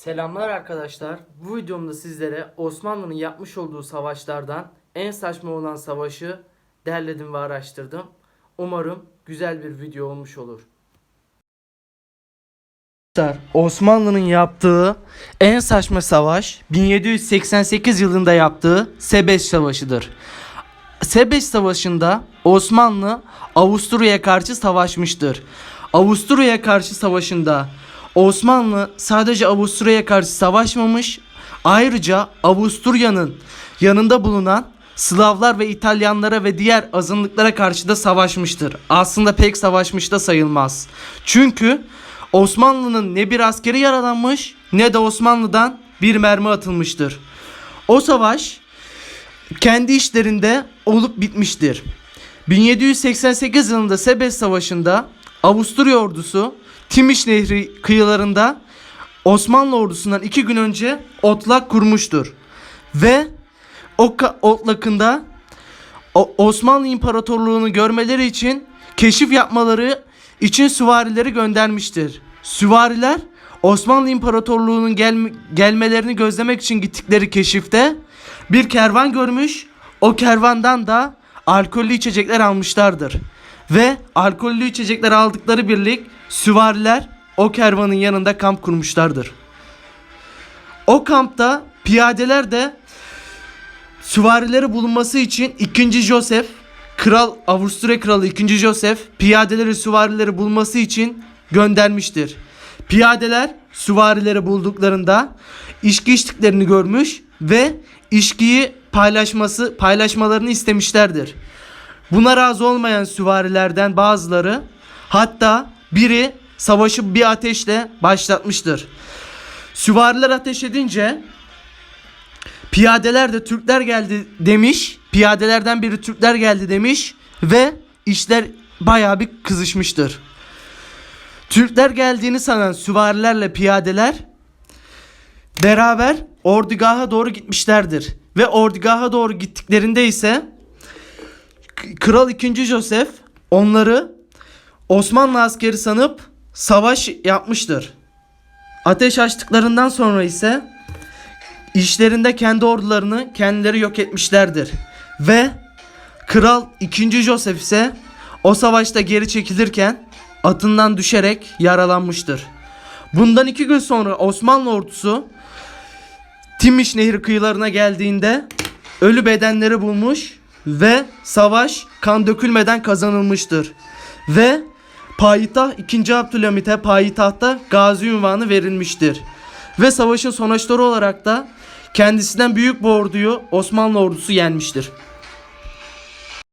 Selamlar arkadaşlar. Bu videomda sizlere Osmanlı'nın yapmış olduğu savaşlardan en saçma olan savaşı derledim ve araştırdım. Umarım güzel bir video olmuş olur. Osmanlı'nın yaptığı en saçma savaş 1788 yılında yaptığı Sebeş Savaşı'dır. Sebeş Savaşı'nda Osmanlı Avusturya'ya karşı savaşmıştır. Avusturya'ya karşı savaşında Osmanlı sadece Avusturya'ya karşı savaşmamış, ayrıca Avusturya'nın yanında bulunan Slavlar ve İtalyanlara ve diğer azınlıklara karşı da savaşmıştır. Aslında pek savaşmış da sayılmaz. Çünkü Osmanlı'nın ne bir askeri yaralanmış ne de Osmanlı'dan bir mermi atılmıştır. O savaş kendi işlerinde olup bitmiştir. 1788 yılında Sebes Savaşı'nda Avusturya ordusu Timiş Nehri kıyılarında Osmanlı ordusundan iki gün önce otlak kurmuştur. Ve o otlakında o- Osmanlı İmparatorluğunu görmeleri için keşif yapmaları için süvarileri göndermiştir. Süvariler Osmanlı İmparatorluğu'nun gelme- gelmelerini gözlemek için gittikleri keşifte bir kervan görmüş. O kervandan da alkollü içecekler almışlardır. Ve alkollü içecekler aldıkları birlik süvariler o kervanın yanında kamp kurmuşlardır. O kampta piyadeler de süvarileri bulunması için 2. Joseph Kral Avusturya Kralı 2. Joseph piyadeleri süvarileri bulması için göndermiştir. Piyadeler süvarileri bulduklarında içki içtiklerini görmüş ve içkiyi paylaşması paylaşmalarını istemişlerdir. Buna razı olmayan süvarilerden bazıları hatta biri savaşı bir ateşle başlatmıştır. Süvariler ateş edince Piyadeler de Türkler geldi demiş. Piyadelerden biri Türkler geldi demiş ve işler bayağı bir kızışmıştır. Türkler geldiğini sanan süvarilerle piyadeler beraber ordugaha doğru gitmişlerdir. Ve ordugaha doğru gittiklerinde ise Kral 2. Joseph onları Osmanlı askeri sanıp savaş yapmıştır. Ateş açtıklarından sonra ise İşlerinde kendi ordularını kendileri yok etmişlerdir. Ve Kral 2. Joseph ise o savaşta geri çekilirken atından düşerek yaralanmıştır. Bundan iki gün sonra Osmanlı ordusu Timiş Nehri kıyılarına geldiğinde ölü bedenleri bulmuş ve savaş kan dökülmeden kazanılmıştır. Ve payitaht 2. Abdülhamit'e payitahta gazi ünvanı verilmiştir. Ve savaşın sonuçları olarak da kendisinden büyük bir orduyu Osmanlı ordusu yenmiştir.